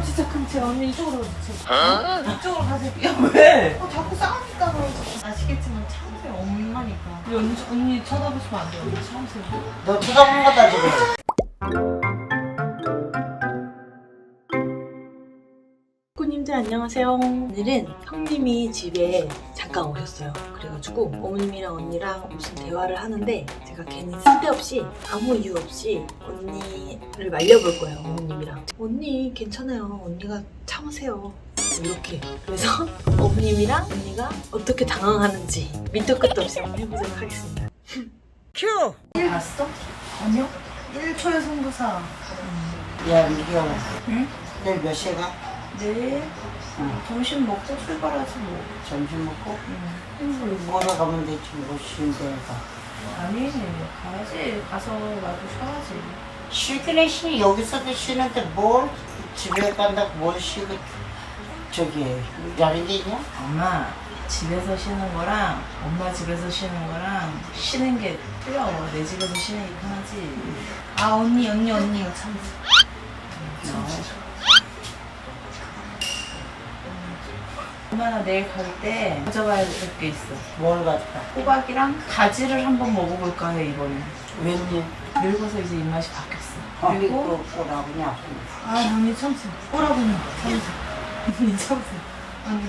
어 진짜 금채 언니 이쪽으로 오세요. 이쪽으로 가세요. 야 왜? 어 자꾸 싸우니까 그러지. 아시겠지만 참으세요 엄마니까. 우리 언니, 언니 쳐다보시면 안 돼요. 언니 참으세요. 너 쳐다본 거다 지금. 구님들 안녕하세요. 오늘은 형님이 집에 잠깐 오셨어요. 그래가지고 어머님이랑 언니랑 무슨 대화를 하는데 제가 괜히 쓸데없이 아무 이유 없이 언니를 말려볼 거예요. 어머님이랑. 언니 괜찮아요. 언니가 참으세요. 이렇게. 그래서 어머님이랑 언니가 어떻게 당황하는지 밑도 끝도 없이 한번 해보도록 하겠습니다. 큐. 봤어? 아니요. 1초의 승부사. 야 미기야. 응? 내일 몇 시에 가? 네. 응. 점심 먹고 출발하지 뭐. 점심 먹고? 응. 뭐로 가면 되지 뭐 쉬는데 가. 아니 가야지. 가서 나도 쉬어야지. 쉬기는 쉬 여기서도 쉬는데 뭘 집에 간다고 뭘 쉬고 저기 다른 게 있냐? 엄마 집에서 쉬는 거랑 엄마 집에서 쉬는 거랑 쉬는 게 틀려. 내 집에서 쉬는 게 편하지. 아 언니 언니 언니 이거 참. 엄마나 내일 갈 때 가져가야 될 게 있어. 뭘 가져가? 호박이랑 가지를 한번 먹어볼까 해 이번에. 웬일? 늙어서 이제 입맛이 바뀌었어. 그리고 그리고 뭐라고냐? 아 언니 참으세요. 오라고는 참으세요. 언니 참으세요. 언니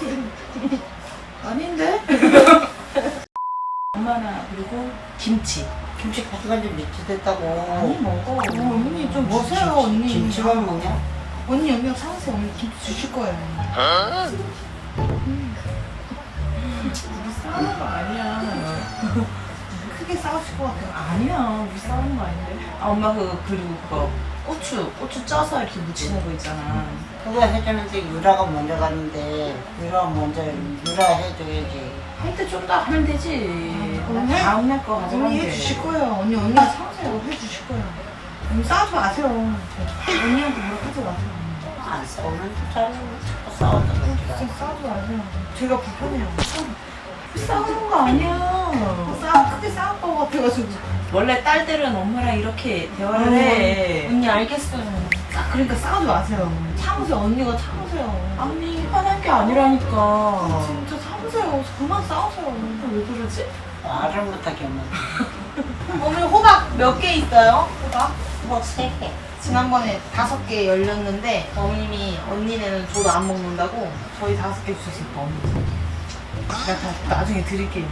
참으세요. 아닌데? 엄마나 그리고 김치. 김치 가져간 지 며칠 됐다고. 아니 먹어. 어, 언니 좀뭐 보세요 김- 언니. 김치만 먹냐? 언니 언니가 참으세요. 언니 김치 주실 거예요. 우리 싸우는 거 아니야. 크게 싸우실 것 같아요. 아니야, 우리 싸우는 거 아닌데. 아, 엄마 그 그리고 그거 고추, 고추 쪄서 이렇게 무치는 거 있잖아. 그거 해주는데 유라가 먼저 갔는데 유라 먼저 유라 해줘야지. 할 때 좀 더 하면 되지. 그럼 나 해? 다음날 거 가져가면 언니 돼. 해주실 거예요. 언니 언니가 참으세요. 해주실 거예요. 언니 싸우지 마세요. 언니한테 뭐라 하지 마세요. 안 싸우면 잘 자꾸 진짜 그러더라. 싸우지 마세요. 제가 불편해요. 싸우는 거 아니야. 싸 크게 싸울 것 같아가지고. 원래 딸들은 엄마랑 이렇게 대화를 음. 해. 언니 알겠어요. 싸- 그러니까 싸우지 마세요. 참으세요. 언니가 참으세요. 아니, 화날 게 아니라니까. 진짜 참으세요. 그만 싸우세요. 왜 그러지? 말을 못하게 하면 어머니 호박 몇 개 있어요? 호박? 뭐세 개. 지난번에 다섯 개 열렸는데 어머님이 언니네는 저도 안 먹는다고 저희 다섯 개 주셨어요. 어머니. 제가 다 나중에 드릴게요.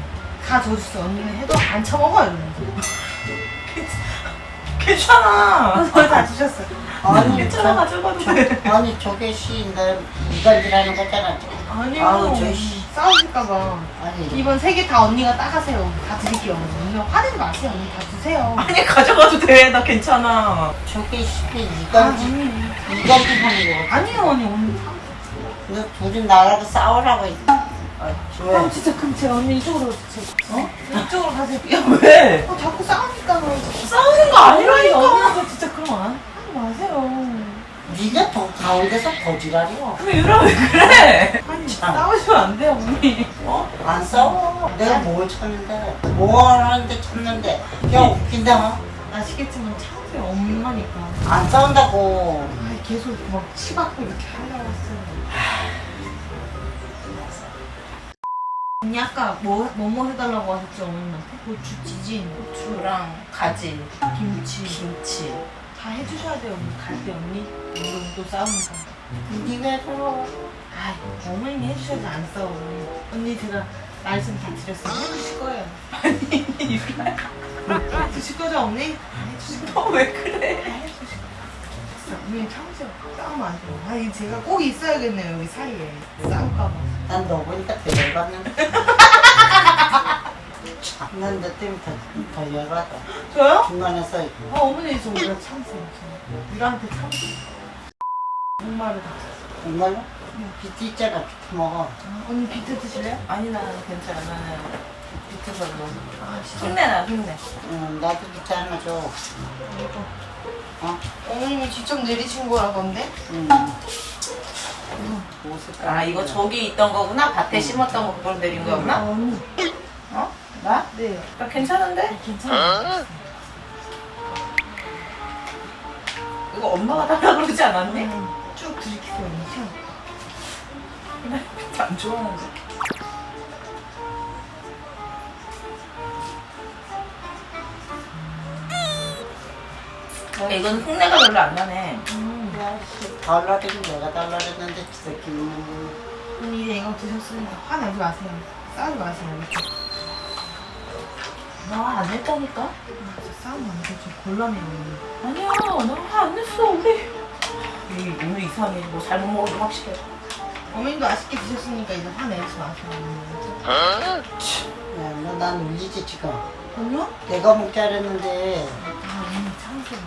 다 줘주세요. 언니는 해도 안 처먹어요. 이러면서. 괜찮아. 저희 다 주셨어요. 아니 괜찮아, 가져가도 돼. 저, 아니 저게 시인데 이간질하는 거잖아. 아니요. 아우, 저희 씨. 싸우실까봐. 아니 이번 세 개 다 언니가 따가세요. 다 드릴게요. 언니 화내지 마세요. 언니 다 주세요. 아니, 가져가도 돼. 나 괜찮아. 저게 시 아, 이간질 언니. 이간질하는 거. 아니요, 언니. 언니. 너 둘이 나라고 싸우라고. 했- 아, 어, 좋아. 진짜 금채 언니 이쪽으로 오세요. 어? 이쪽으로 가세요. 야, 왜? 어, 자꾸 싸우니까 그러지. 싸우는 거 아니, 아니라니까. 언니한테 진짜 그럼 안. 네가 더 가운데서 거지라니요. 왜 유라 왜 그래? 아니, 참. 싸우시면 안 돼요, 언니. 어? 안 싸워. 내가 뭘 찾는데? 뭐 하는데 찾는데? 야 웃긴다. 아시겠지만 참으세요, 엄마니까. 안 싸운다고. 아, 계속 막 치받고 이렇게 하려고 했어요. 언니 아까 뭐, 뭐뭐 해달라고 하셨죠, 어머님한테? 고추, 지진, 고추랑 가지, 김치. 김치. 다 해주셔야 돼요, 언니. 갈때 언니. 또 싸우니까. 네가 해줘. 아, 어머님이 해주셔야지 안 싸워. 언니 제가 말씀 다 드렸어요. 해주실 거예요. 아니, 유라야. 해주실 거죠, 언니? 해주실 거예요. 너왜 그래? 해주실 거예요. 진짜 언니 참으세요. 싸우면 안 돼요. 아, 이거 제가 꼭 있어야겠네요, 여기 사이에. 싸울까봐. 난 너 보니까 더 열받는데. 참 난너 때문에 더, 더 열받아. 저요? 중간에서 아, 어머니 저 유라 참으세요. 저. 유라한테 참으세요. 목마르다. 정말로? 비트 있잖아. 비트 먹어. 아, 언니 비트 드실래요? 아니, 나는 괜찮아. 나는 비트 별로. 아, 진짜. 힘내나, 힘내. 응, 나도 비트 하나 줘. 어? 어머님이 직접 내리신 거라 건데? 응. 옷을 아, 이거 저기 있던 거구나? 밭에 심었던 거 그걸 내린 아, 거였나? 언니. 어? 나? 네. 나 괜찮은데? 괜찮아요. 이거 엄마가 달라 그러지 않았니? 음, 쭉 들이키세요 언니 시원. 안 좋아하는데. 야, 이건 흉내가 별로 안 나네. 야씨 달라리는 내가 달라렸는데 지새끼는 언니 이제 이거 드셨으니까 화내지 마세요. 싸우지 마세요. 이렇게. 나안 했다니까? 아, 진짜 싸우면 안 곤란해요. 언니. 아니야, 나안 했어, 우리. 이 오늘 이상해. 뭐 잘못 먹어도 확실해. 어머님도 맛있게 드셨으니까 이제 화내지 마세요. 야 너난 울리지 지금 언니요? 내가 먹게 하랬는데 아 언니 참으세요.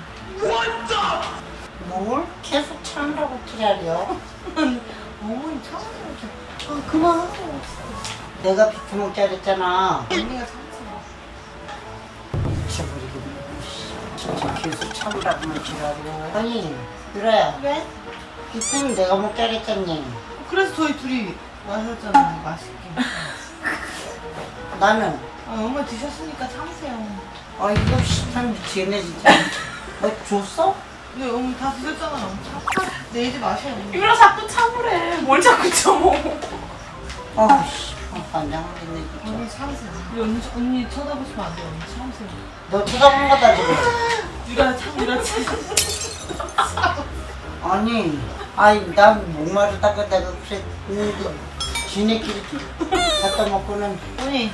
뭘 계속 참으라고 기다려 어머니 참으세요. 이렇게. 아 그만하세요. 내가 비켜 먹게 하랬잖아 언니가 참으세요. 계속 참으라고만 기다려 아니 유라야 왜? 비켜는 내가 먹게 하랬잖니 그래서 저희 둘이 마셨잖아요. 맛있게. 나는 아 어머니 드셨으니까 참으세요. 아 이거 참 미치겠네 진짜 너 줬어? 네 어머니 다 드셨잖아요. 참 내지 마셔요. 유라 자꾸 참으래. 뭘 자꾸 참어. 아우씨 반장하겠네 진짜 언니 참으세요. 우리 언니, 언니 쳐다보시면 안 돼요. 언니 참으세요. 너 쳐다본 거다 지금 유라 참 참. 아니 아니 난 목마르다가 내가 그랬는데 지네끼리 갖다 먹고는 언니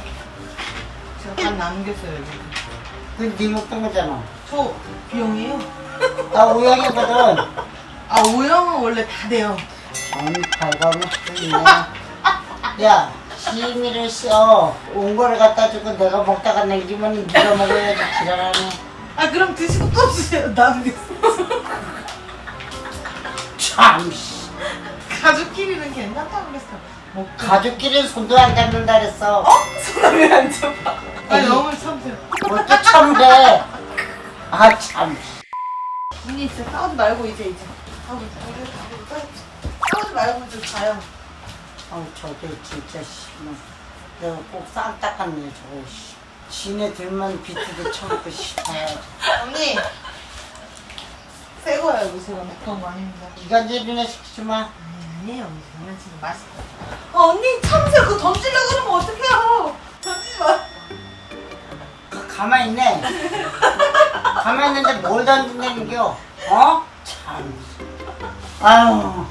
제가 반 남겼어요 여기. 그네 먹던 거잖아 저 B형이에요. 나 오양이거든 아 O형은 원래 다 돼요. 아니 발광이 있네 야 시미를 씌온 거를 갖다 주고 내가 먹다가 남기면 네가 먹어야지 지랄하네 아 그럼 드시고 또 주세요. 남겼어. 참 씨. 가족끼리는 괜찮다고 그랬어요. 먹고. 가족끼리는 손도 안 잡는다 그랬어 손을 왜안 잡아? 아니 어머니 참으세요. 뭘또 참래 아참 언니 진짜 싸우지 말고 이제 이제. 싸우지 싸우지 싸우지 말고 이제 가요. 어, 저게 진짜 씨. 뭐. 내가 꼭쌈 닦았네 저거 씨. 지네들만 비트도 쳐먹고 싶어야지 언니. 새 거야 이거 제가 먹던 거 아닙니다. 이간질이나 시키지 마 아니, 아니에요 언니 장난치는 맛있어. 아 언니 참으세요. 그거 던지려고 그러면 어떡해요. 던지지 마. 그 가만히 있네 가만히 있는데 뭘 던진다는겨 어? 참 아유